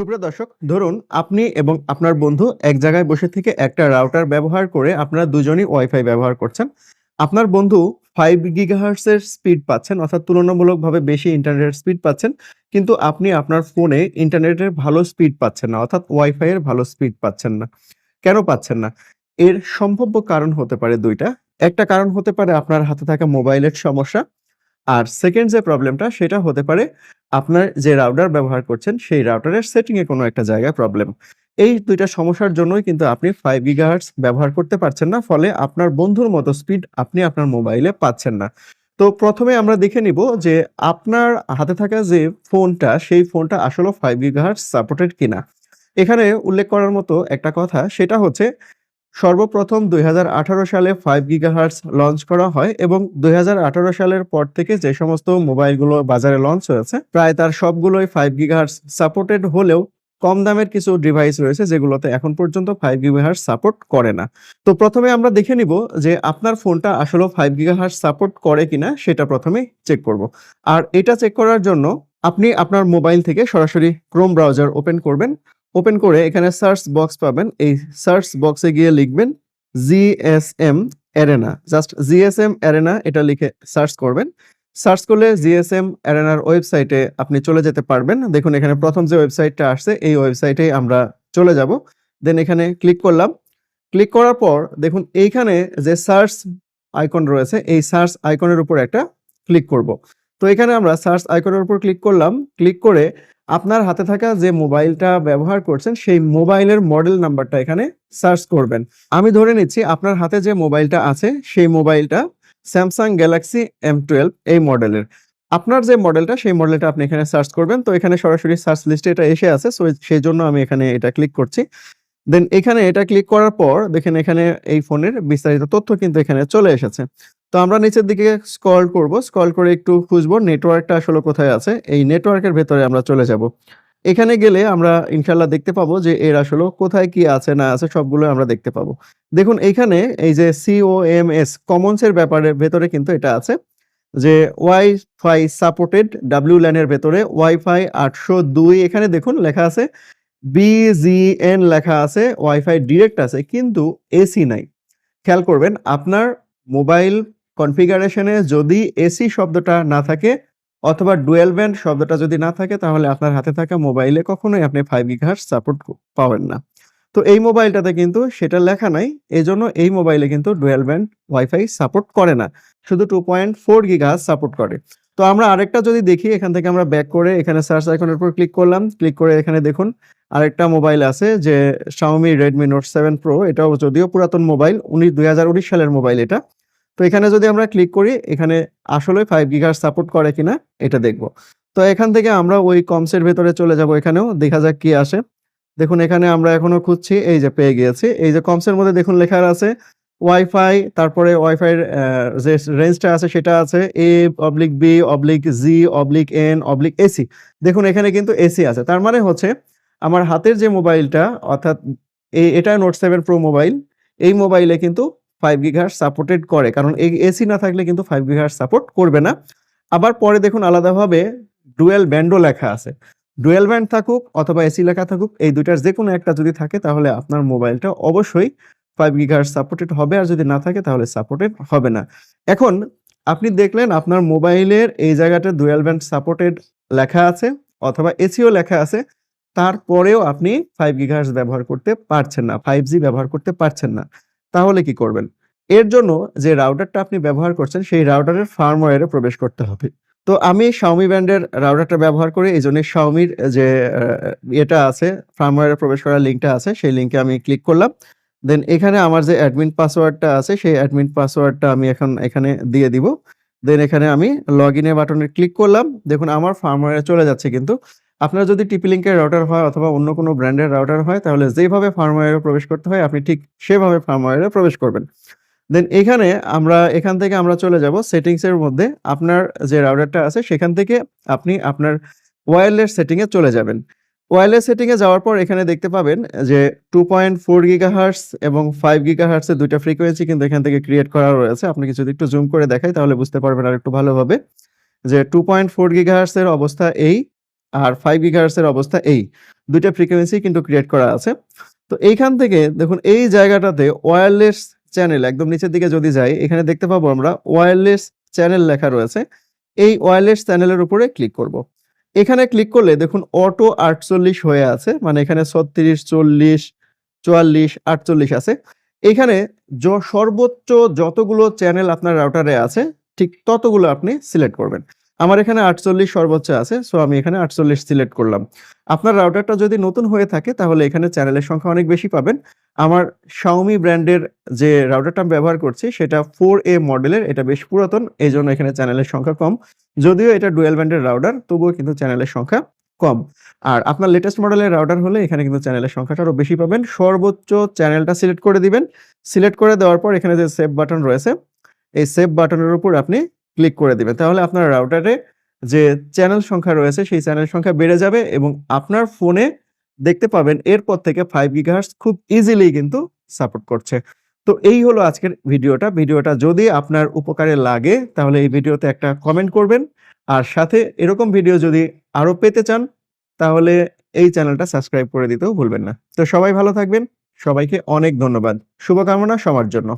সুপ্রিয় দর্শক, ধরুন আপনি এবং আপনার বন্ধু এক জায়গায় বসে থেকে একটা রাউটার ব্যবহার করে আপনারা দুজনই ওয়াইফাই ব্যবহার করছেন। আপনার বন্ধু ফাইভ গিগাহার্টস এর স্পিড পাচ্ছেন, অর্থাৎ তুলনামূলকভাবে বেশি ইন্টারনেটের স্পিড পাচ্ছেন, কিন্তু আপনি আপনার ফোনে ইন্টারনেটের ভালো স্পিড পাচ্ছেন না, অর্থাৎ ওয়াইফাই এর ভালো স্পিড পাচ্ছেন না। কেন পাচ্ছেন না? এর সম্ভাব্য কারণ হতে পারে দুইটা। একটা কারণ হতে পারে আপনার হাতে থাকা মোবাইলের সমস্যা। আর সেকেন্ড যে প্রবলেমটা সেটা হতে পারে আপনার যে রাউটার ব্যবহার করছেন, সেই রাউটারের সেটিং এ কোনো একটা জায়গায় প্রবলেম এই দুইটা সমস্যার জন্যই কিন্তু আপনি ফাইভ গিগাহার্টস ব্যবহার করতে পারছেন না, ফলে আপনার বন্ধুর মতো স্পিড আপনি আপনার মোবাইলে পাচ্ছেন না। তো প্রথমে আমরা দেখে নিব যে আপনার হাতে থাকা যে ফোনটা সেই ফোনটা আসলে ফাইভ গিগাহার্টস সাপোর্টেড কিনা। এখানে উল্লেখ করার মতো একটা কথা, সেটা হচ্ছে সর্বপ্রথম দু হাজার আঠারো সালে ফাইভ গিগাহার্টস লঞ্চ করা হয় এবং দু হাজার আঠারো সালের পর থেকে যে সমস্ত মোবাইলগুলো বাজারে লঞ্চ হয়েছে, প্রায় তার সবগুলোই ফাইভ গিগাহার্টস সাপোর্টেড হলেও কম দামের কিছু ডিভাইস রয়েছে যেগুলোতে এখন পর্যন্ত ফাইভ গিগাহার্টস সাপোর্ট করে না। তো প্রথমে আমরা দেখে নিব যে আপনার ফোনটা আসলে ফাইভ গিগাহার্টস সাপোর্ট করে কিনা, সেটা প্রথমে চেক করব। আর এটা চেক করার জন্য আপনি আপনার মোবাইল থেকে সরাসরি ক্রোম ব্রাউজার ওপেন করবেন। ওপেন করে এখানে সার্চ বক্স পাবেন। এই সার্চ বক্সে গিয়ে লিখবেন GSM arena just GSM arena এটা লিখে সার্চ করবেন। সার্চ করলে জিএসএম অ্যারেনার ওয়েবসাইটে আপনি চলে যেতে পারবেন। দেখুন, এখানে প্রথম যে ওয়েবসাইটটা আসছে, এই ওয়েবসাইটে আমরা চলে যাব। দেন এখানে ক্লিক করলাম। ক্লিক করার পর দেখুন, এইখানে যে সার্চ আইকন রয়েছে, এই সার্চ আইকনের উপর একটা ক্লিক করব। তো এখানে আমরা সার্চ আইকনের উপর ক্লিক করলাম। ক্লিক করে আপনার হাতে থাকা যে মোবাইলটা ব্যবহার করছেন, সেই মোবাইলের মডেল নাম্বারটা এখানে সার্চ করবেন। আমি ধরে নিচ্ছি, আপনার হাতে যে মোবাইলটা আছে, সেই মোবাইলটা স্যামসাং গ্যালাক্সি এম টুয়েলভ এই মডেলের। আপনার যে মডেলটা, সেই মডেলটা আপনি এখানে সার্চ করবেন। তো এখানে সরাসরি সার্চ লিস্টে এটা এসে আছে, সো সেই জন্য আমি এখানে এটা ক্লিক করছি। দেন এখানে এটা ক্লিক করার পর, দেখেন এখানে এই ফোনের বিস্তারিত তথ্য কিন্তু এখানে চলে এসেছে। তো আমরা নিচের দিকে স্ক্রল করব স্ক্রল করে একটু খুঁজবো নেটওয়ার্কটা আসলে কোথায় আছে। এই নেটওয়ার্কের ভেতরে আমরা চলে যাব। এখানে গেলে আমরা ইনশাল্লাহ দেখতে পাবো যে এর আসলে কোথায় কি আছে, না আছে সবগুলো আমরা দেখতে পাবো। দেখুন এইখানে এই যে সিওএমএস কমনস এর ব্যাপারে, ভেতরে কিন্তু এটা আছে যে ওয়াইফাই সাপোর্টেড ডাব্লিউ ল্যানের ভেতরে ওয়াইফাই আটশো দুই, এখানে দেখুন লেখা আছে বিজিএন লেখা আছে ওয়াইফাই ডিরেক্ট আছে, কিন্তু এসি নাই। খেয়াল করবেন, আপনার মোবাইল কনফিগারেশনে যদি এসি শব্দটা না থাকে অথবা ডুয়েল ব্যান্ড শব্দটা যদি না থাকে, তাহলে আপনার হাতে থাকা মোবাইলে কখনোই আপনি ফাইভ গিগাহার্টজ সাপোর্ট পাবেন না। তো এই মোবাইলটাতে কিন্তু সেটা লেখা নাই এই জন্য এই মোবাইলে কিন্তু ডুয়েল ব্যান্ড ওয়াইফাই সাপোর্ট করে না। শুধু two point four gigahertz support করে। তো আমরা আরেকটা যদি দেখি, এখান থেকে আমরা ব্যাক করে এখানে সার্চ আইকনের উপর ক্লিক করলাম। ক্লিক করে এখানে দেখুন, আরেকটা মোবাইল আছে যে Xiaomi Redmi Note 7 Pro, এটাও যদিও পুরাতন মোবাইল উনি দুই সালের মোবাইল এটা। তো এখানে যদি আমরা ক্লিক করি, এখানে আসলে ফাইভ গিগার সাপোর্ট করে কিনা, এটা দেখব। তো এখান থেকে আমরা ওই কমসের ভেতরে চলে যাব এখানেও, দেখা যাক কি আসে। দেখুন, এখানে আমরা এখনও খুঁজছি, এই যে পেয়ে গিয়েছি। এই যে কমসের মধ্যে দেখুন লেখা আছে ওয়াইফাই তারপরে ওয়াইফাই যে রেঞ্জটা আছে, সেটা আছে a oblique b oblique g oblique n oblique ac দেখুন, এখানে কিন্তু এসি আছে। তার মানে হচ্ছে, আমার হাতের যে মোবাইলটা অর্থাৎ এই এটা নোট সেভেন প্রো মোবাইল এই মোবাইলে কিন্তু ফাইভ গিগাহার্স সাপোর্টেড করে। কারণ এই এসি না থাকলে কিন্তু ফাইভ গিগাহার্স সাপোর্ট করবে না। আবার পরে দেখুন আলাদাভাবে ডুয়েল ব্যান্ডও লেখা আছে। ডুয়েল ব্যান্ড থাকুক অথবা এসি লেখা থাকুক, এই দুইটার যে কোনো একটা যদি থাকে, তাহলে আপনার মোবাইলটা অবশ্যই ফাইভ গিগাহার্স সাপোর্টেড হবে। আর যদি না থাকে, তাহলে সাপোর্টেড হবে না। এখন আপনি দেখলেন আপনার মোবাইলের এই জায়গাটা ডুয়েল ব্যান্ড সাপোর্টেড লেখা আছে অথবা এসিও লেখা আছে। তারপরেও আপনি ফাইভ গিগাহার্স ব্যবহার করতে পারছেন না। ফাইভ জি ব্যবহার করতে পারছেন না। তাহলে কি করবেন? এর জন্য যে রাউটারটা আপনি ব্যবহার করছেন, সেই রাউটারের ফার্মওয়্যারে প্রবেশ করতে হবে। তো আমি Xiaomi ব্র্যান্ডের রাউটারটা ব্যবহার করি, এই জন্য Xiaomiর যে এটা আছে ফার্মওয়্যারে প্রবেশ করার লিঙ্কটা আছে, সেই লিঙ্কে আমি ক্লিক করলাম। দেন এখানে আমার যে অ্যাডমিন পাসওয়ার্ডটা আছে, সেই অ্যাডমিন পাসওয়ার্ডটা আমি এখন এখানে দিয়ে দিব। দেন এখানে আমি লগ ইনের বাটনে ক্লিক করলাম। দেখুন, আমার ফার্মওয়্যারে চলে যাচ্ছে কিন্তু। আপনার যদি টিপি লিঙ্কের রাউটার হয় অথবা অন্য কোনো ব্র্যান্ডের রাউটার হয়, তাহলে যেভাবে ফার্মওয়্যারে প্রবেশ করতে হয়, আপনি ঠিক সেভাবে ফার্মওয়্যারে প্রবেশ করবেন। দেন এখানে আমরা, এখান থেকে আমরা চলে যাব সেটিংস এর মধ্যে। আপনার যে রাউটারটা আছে, সেখান থেকে আপনি আপনার ওয়্যারলেস সেটিং এ চলে যাবেন। ওয়্যারলেস সেটিং এ যাওয়ার পর এখানে দেখতে পাবেন যে টু পয়েন্ট ফোর গিগাহার্টস এবং ফাইভ গিগাহার্টস এর দুইটা ফ্রিকোয়েন্সি কিন্তু এখান থেকে ক্রিয়েট করা রয়েছে। আপনাকে যদি একটু জুম করে দেখাই, তাহলে বুঝতে পারবেন আর একটু ভালোভাবে। যে টু পয়েন্ট ফোর গিগাহার্টস এর অবস্থা এই আর ফাইভ গিগাহার্টস এর অবস্থা এই। দুইটা ফ্রিকোয়েন্সি কিন্তু ক্রিয়েট করা আছে। তো এইখান থেকে দেখুন, এই জায়গাটাতে ওয়্যারলেস চ্যানেল একদম নিচের দিকে যদি যাই, এখানে দেখতে পাবো আমরা ওয়্যারলেস চ্যানেল লেখা রয়েছে। এই ওয়্যারলেস চ্যানেলের উপরে ক্লিক করব। এখানে ক্লিক করলে দেখুন অটো আটচল্লিশ হয়ে আছে মানে এখানে ছত্রিশ, চল্লিশ, চুয়াল্লিশ, আটচল্লিশ আছে। এখানে য- সর্বোচ্চ যতগুলো চ্যানেল আপনার রাউটারে আছে, ঠিক ততগুলো আপনি সিলেক্ট করবেন। আমার এখানে আটচল্লিশ সর্বোচ্চ আছে সো আমি এখানে আটচল্লিশ সিলেক্ট করলাম। আপনার রাউটারটা যদি নতুন হয়ে থাকে, তাহলে এখানে চ্যানেলের সংখ্যা অনেক বেশি পাবেন। আমার শাওমি ব্র্যান্ডের যে রাউটারটা আমি ব্যবহার করছি, সেটা ফোর এ মডেলের এটা বেশ পুরাতন এই জন্য এখানে চ্যানেলের সংখ্যা কম। যদিও এটা ডুয়েল ব্যান্ডের রাউটার তবুও কিন্তু চ্যানেলের সংখ্যা কম। আর আপনার লেটেস্ট মডেলের রাউটার হলে এখানে কিন্তু চ্যানেলের সংখ্যাটা আরও বেশি পাবেন। সর্বোচ্চ চ্যানেলটা সিলেক্ট করে দিবেন। সিলেক্ট করে দেওয়ার পর এখানে যে সেভ বাটন রয়েছে, এই সেভ বাটনের উপর আপনি ক্লিক করে দিবেন। তাহলে আপনার রাউটারে যে চ্যানেল সংখ্যা রয়েছে, সেই চ্যানেল সংখ্যা বেড়ে যাবে এবং আপনার ফোনে দেখতে পাবেন এরপর থেকে ফাইভ গিগাহার্স খুব ইজিলি কিন্তু সাপোর্ট করছে। তো এই হলো আজকের ভিডিওটা। ভিডিওটা যদি আপনার উপকারে লাগে, তাহলে এই ভিডিওতে একটা কমেন্ট করবেন। আর সাথে এরকম ভিডিও যদি আরও পেতে চান, তাহলে এই চ্যানেলটা সাবস্ক্রাইব করে দিতেও ভুলবেন না। তো সবাই ভালো থাকবেন। সবাইকে অনেক ধন্যবাদ। শুভকামনা সবার জন্য।